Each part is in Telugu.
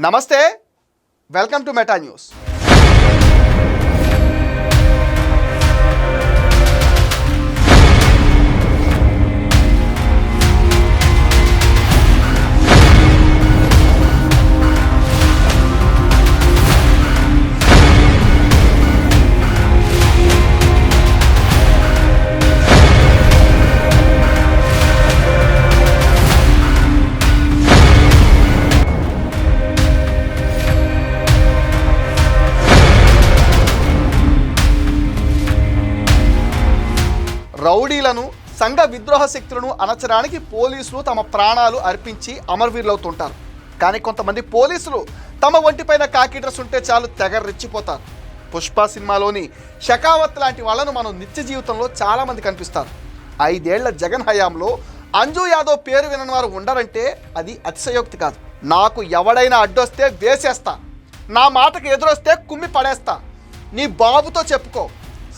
నమస్తే వెల్కమ్ టు మెటా న్యూస్ రౌడీలను సంఘ విద్రోహ శక్తులను అణచడానికి పోలీసులు తమ ప్రాణాలు అర్పించి అమరవీరులవుతుంటారు. కానీ కొంతమంది పోలీసులు తమ ఒంటిపైన కాకి డ్రెస్ ఉంటే చాలు తెగ రెచ్చిపోతారు. పుష్ప సినిమాలోని షకావత్ లాంటి వాళ్ళను మనం నిత్య జీవితంలో చాలామంది కనిపిస్తారు. ఐదేళ్ళ జగన్ హయాంలో అంజు యాదవ్ పేరు వినని వారు ఉండరంటే అది అతిశయోక్తి కాదు. నాకు ఎవడైనా అడ్డొస్తే వేసేస్తా. నా మాటకు ఎదురొస్తే కుమ్మి పడేస్తా. నీ బాబుతో చెప్పుకో.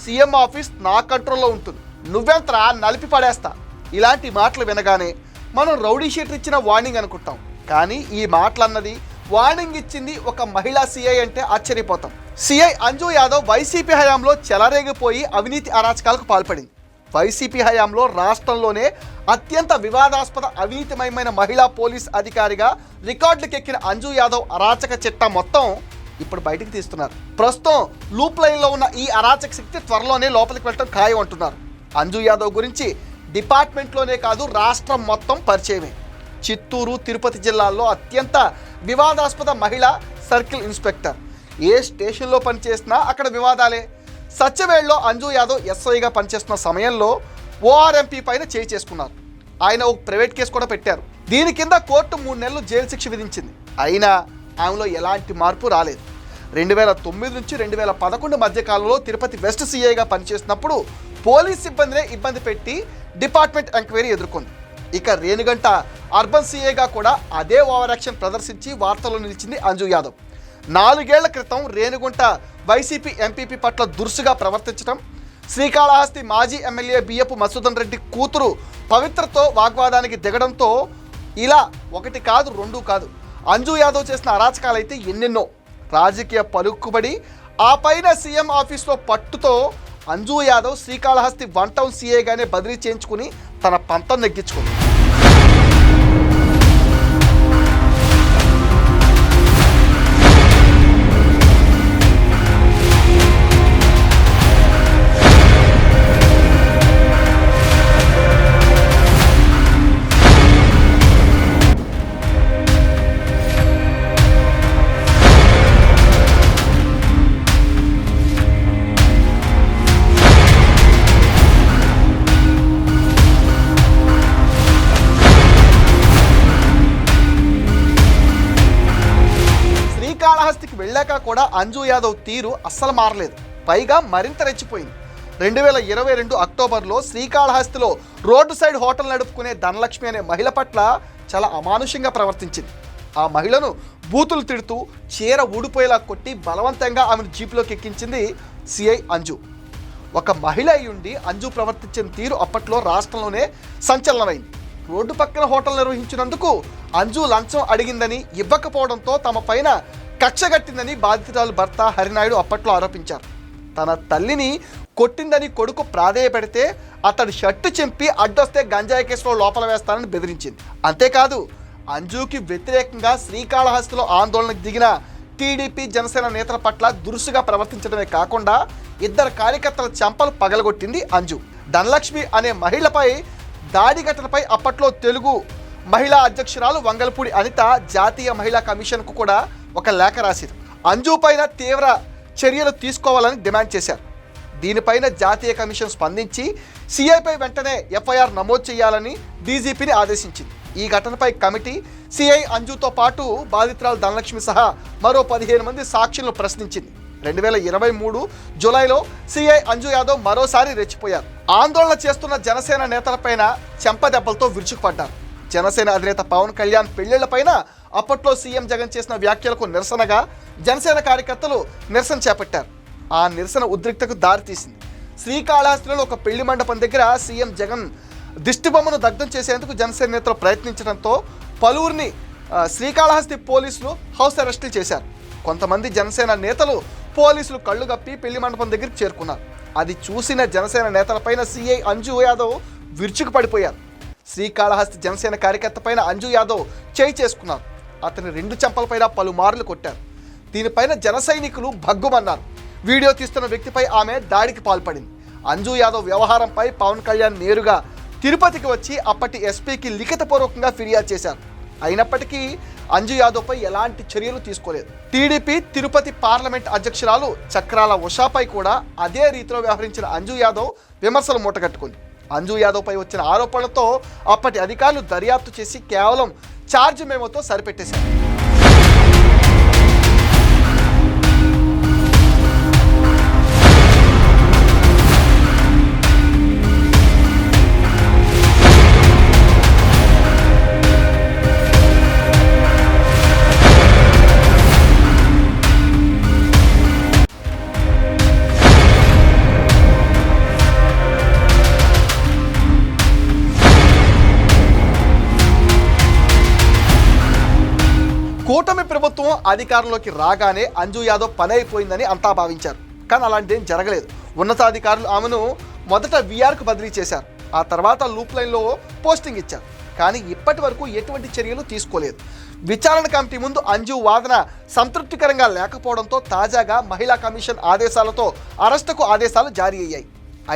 సీఎం ఆఫీస్ నా కంట్రోల్లో ఉంటుంది. నువ్వెంతరా నలిపి పడేస్తా? ఇలాంటి మాటలు వినగానే మనం రౌడీ షీటర్ ఇచ్చిన వార్నింగ్ అనుకుంటాం. కానీ ఈ మాటలన్నది వార్నింగ్ ఇచ్చింది ఒక మహిళా సీఐ అంటే ఆశ్చర్యపోతాం. సీఐ అంజు యాదవ్ వైసీపీ హయాంలో చెలరేగిపోయి అవినీతి అరాచకాలకు పాల్పడింది. వైసీపీ హయాంలో రాష్ట్రంలోనే అత్యంత వివాదాస్పద అవినీతిమయమైన మహిళా పోలీస్ అధికారిగా రికార్డులకెక్కిన అంజు యాదవ్ అరాచక చిట్టా మొత్తం ఇప్పుడు బయటికి తీస్తున్నారు. ప్రస్తుతం లూప్ లైన్లో ఉన్న ఈ అరాచక శక్తి త్వరలోనే లోపలికి వెళ్ళటం ఖాయం అంటున్నారు. అంజు యాదవ్ గురించి డిపార్ట్మెంట్లోనే కాదు రాష్ట్రం మొత్తం పరిచయమే. చిత్తూరు తిరుపతి జిల్లాల్లో అత్యంత వివాదాస్పద మహిళ సర్కిల్ ఇన్స్పెక్టర్. ఏ స్టేషన్లో పనిచేసినా అక్కడ వివాదాలే. సత్యవేళ్ళో అంజు యాదవ్ ఎస్ఐగా పనిచేస్తున్న సమయంలో ఓఆర్ఎంపీ పైన చేయి చేసుకున్నారు. ఆయన ఒక ప్రైవేట్ కేసు కూడా పెట్టారు. దీని కింద కోర్టు మూడు నెలలు జైలు శిక్ష విధించింది. అయినా ఆమెలో ఎలాంటి మార్పు రాలేదు. రెండు వేల తొమ్మిది నుంచి రెండు వేల పదకొండు మధ్యకాలంలో తిరుపతి వెస్ట్ సిఐగా పనిచేసినప్పుడు పోలీస్ సిబ్బందినే ఇబ్బంది పెట్టి డిపార్ట్మెంట్ ఎంక్వైరీ ఎదుర్కొంది. ఇక రేణుగంట అర్బన్ సిఐగా కూడా అదే ఓవరాక్షన్ ప్రదర్శించి వార్తల్లో నిలిచింది అంజు యాదవ్. నాలుగేళ్ళ క్రితం రేణుగుంట వైసీపీ ఎంపీపీ పట్ల దురుసుగా ప్రవర్తించడం శ్రీకాళహస్తి మాజీ ఎమ్మెల్యే బియ్యపు మసూదన్ రెడ్డి కూతురు పవిత్రతో వాగ్వాదానికి దిగడంతో ఇలా ఒకటి కాదు రెండు కాదు. అంజు యాదవ్ చేసిన అరాచకాలైతే ఎన్నెన్నో. రాజకీయ పలుకుబడి ఆ పైన సీఎం ఆఫీస్లో పట్టుతో అంజు యాదవ్ శ్రీకాళహస్తి వన్ టౌన్ సీఏగానే బదిలీ చేయించుకుని తన పంతం నెగ్గించుకుంది. కూడా అంజు యాదవ్ తీరు అస్సలు మారలేదు. పైగా మరింత రెచ్చిపోయింది. రెండు వేల ఇరవై రెండు అక్టోబర్లో శ్రీకాళహస్తిలో రోడ్డు సైడ్ హోటల్ నడుపుకునే ధనలక్ష్మి అనే మహిళ పట్ల చాలా అమానుషంగా ప్రవర్తించింది. ఆ మహిళను బూతులు తిడుతూ చీర ఊడిపోయేలా కొట్టి బలవంతంగా ఆమెను జీపులోకి ఎక్కించింది సిఐ అంజు. ఒక మహిళ అయ్యుండి ఉండి అంజు ప్రవర్తించిన తీరు అప్పట్లో రాష్ట్రంలోనే సంచలనమైంది. రోడ్డు పక్కన హోటల్ నిర్వహించినందుకు అంజు లంచం అడిగిందని ఇవ్వకపోవడంతో తమ పైన కక్షగట్టిందని బాధితురాలు భర్త హరినాయుడు అప్పట్లో ఆరోపించారు. తన తల్లిని కొట్టిందని కొడుకు ప్రాధేయపెడితే అతడు షర్టు చెంపి అడ్డొస్తే గంజాయి కేసులో లోపల వేస్తానని బెదిరించింది. అంతేకాదు అంజుకి వ్యతిరేకంగా శ్రీకాళహస్తిలో ఆందోళనకు దిగిన టీడీపీ జనసేన నేతల పట్ల దురుసుగా ప్రవర్తించడమే కాకుండా ఇద్దరు కార్యకర్తల చంపలు పగలగొట్టింది అంజు. ధనలక్ష్మి అనే మహిళపై దాడి ఘటనపై అప్పట్లో తెలుగు మహిళా అధ్యక్షురాలు వంగలపూడి అనిత జాతీయ మహిళా కమిషన్కు కూడా ఒక లేఖ రాశారు అంజు పైన తీవ్ర చర్యలు తీసుకోవాలని డిమాండ్ చేశారు. దీనిపైన జాతీయ కమిషన్ స్పందించి సిఐపై వెంటనే ఎఫ్ఐఆర్ నమోదు చేయాలని డీజీపీని ఆదేశించింది. ఈ ఘటనపై కమిటీ సిఐ అంజుతో పాటు బాధితురాలు ధనలక్ష్మి సహా మరో పదిహేను మంది సాక్షులను ప్రశ్నించింది. రెండు వేల ఇరవై మూడు జూలైలో సిఐ అంజు యాదవ్ మరోసారి రెచ్చిపోయారు. ఆందోళన చేస్తున్న జనసేన నేతలపైన చెంపదెబ్బలతో విరుచుకుపడ్డారు. జనసేన అధినేత పవన్ కళ్యాణ్ పెళ్ళిళ్ళపైన అప్పట్లో సీఎం జగన్ చేసిన వ్యాఖ్యలకు నిరసనగా జనసేన కార్యకర్తలు నిరసన చేపట్టారు. ఆ నిరసన ఉద్రిక్తకు దారితీసింది శ్రీకాళహస్తిలో ఒక పెళ్ళి మండపం దగ్గర సీఎం జగన్ దిష్టిబొమ్మను దగ్ధం చేసేందుకు జనసేన నేతలు ప్రయత్నించడంతో పలువురిని శ్రీకాళహస్తి పోలీసులు హౌస్ అరెస్టులు చేశారు. కొంతమంది జనసేన నేతలు పోలీసులు కళ్ళు కప్పి పెళ్ళి మండపం దగ్గరికి చేరుకున్నారు. అది చూసిన జనసేన నేతలపైన సీఐ అంజు యాదవ్ విరుచుకు పడిపోయారు శ్రీకాళహస్తి జనసేన కార్యకర్త పైన అంజు యాదవ్ చేయి చేసుకున్నారు. అతని రెండు చెంపలపైన పలుమార్లు కొట్టారు. దీనిపైన జన సైనికులు భగ్గుమన్నారు. వీడియో తీస్తున్న వ్యక్తిపై ఆమె దాడికి పాల్పడింది. అంజు యాదవ్ వ్యవహారంపై పవన్ కళ్యాణ్ నేరుగా తిరుపతికి వచ్చి అప్పటి ఎస్పీకి లిఖితపూర్వకంగా ఫిర్యాదు చేశారు. అయినప్పటికీ అంజు యాదవ్పై ఎలాంటి చర్యలు తీసుకోలేదు. టీడీపీ తిరుపతి పార్లమెంట్ అధ్యక్షురాలు చక్రాల ఉషాపై కూడా అదే రీతిలో వ్యవహరించిన అంజు యాదవ్ విమర్శలు మూటగట్టుకుంది. అంజు యాదవ్పై వచ్చిన ఆరోపణలతో అప్పటి అధికారులు దర్యాప్తు చేసి కేవలం ఛార్జ్ మేమోతో సరిపెట్టేశారు. కూటమి ప్రభుత్వం అధికారంలోకి రాగానే అంజు యాదవ్ పని అయిపోయిందని అంతా భావించారు. కానీ అలాంటిదేం జరగలేదు. ఉన్నతాధికారులు ఆమెను మొదట విఆర్కు బదిలీ చేశారు. ఆ తర్వాత లూప్ లైన్లో పోస్టింగ్ ఇచ్చారు. కానీ ఇప్పటి వరకు ఎటువంటి చర్యలు తీసుకోలేదు. విచారణ కమిటీ ముందు అంజు వాదన సంతృప్తికరంగా లేకపోవడంతో తాజాగా మహిళా కమిషన్ ఆదేశాలతో అరెస్టుకు ఆదేశాలు జారీ అయ్యాయి.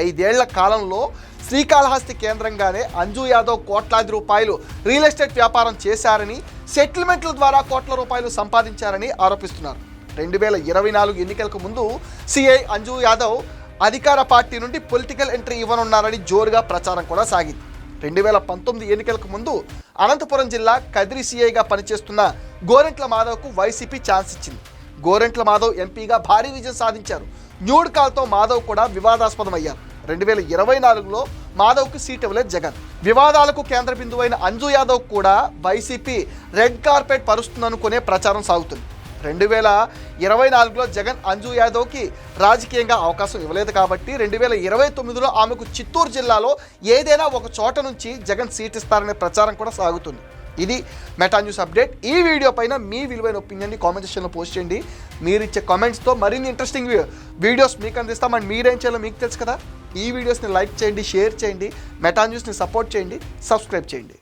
ఐదేళ్ళ కాలంలో శ్రీకాళహస్తి కేంద్రంగానే అంజు యాదవ్ కోట్లాది రూపాయలు రియల్ ఎస్టేట్ వ్యాపారం చేశారని సెటిల్మెంట్ల ద్వారా కోట్ల రూపాయలు సంపాదించారని ఆరోపిస్తున్నారు. రెండు వేల ఇరవై నాలుగు ఎన్నికలకు ముందు సిఐ అంజు యాదవ్ అధికార పార్టీ నుండి పొలిటికల్ ఎంట్రీ ఇవ్వనున్నారని జోరుగా ప్రచారం కూడా సాగింది. రెండు వేల పంతొమ్మిది ఎన్నికలకు ముందు అనంతపురం జిల్లా కదిరి సిఐగా పనిచేస్తున్న గోరెంట్ల మాధవ్కు వైసీపీ ఛాన్స్ ఇచ్చింది. గోరెంట్ల మాధవ్ ఎంపీగా భారీ విజయం సాధించారు. న్యూడ్ కాల్తో మాధవ్ కూడా వివాదాస్పదమయ్యారు. రెండు వేల ఇరవై నాలుగులో మాధవ్కి సీట్ ఇవ్వలేదు జగన్. వివాదాలకు కేంద్ర బిందువైన అంజు యాదవ్ కూడా వైసీపీ రెడ్ కార్పెట్ పరుస్తుందనుకునే ప్రచారం సాగుతుంది. రెండు వేల ఇరవై నాలుగులో జగన్ అంజు యాదవ్కి రాజకీయంగా అవకాశం ఇవ్వలేదు కాబట్టి రెండు వేల ఇరవై తొమ్మిదిలో ఆమెకు చిత్తూరు జిల్లాలో ఏదైనా ఒక చోట నుంచి జగన్ సీట్ ఇస్తారనే ప్రచారం కూడా సాగుతుంది. ఇది మెటా న్యూస్ అప్డేట్. ఈ వీడియో పైన మీ విలువైన ఒపీనియన్ని కామెంట్ సెక్షన్లో పోస్ట్ చేయండి. మీరు ఇచ్చే కామెంట్స్తో మరిన్ని ఇంట్రెస్టింగ్ వీడియోస్ మీకు అందిస్తాం. అండ్ మీరేం చేయాలో మీకు తెలుసు కదా. ఈ వీడియోస్ని లైక్ చేయండి షేర్ చేయండి మెటా న్యూస్ని సపోర్ట్ చేయండి సబ్స్క్రైబ్ చేయండి.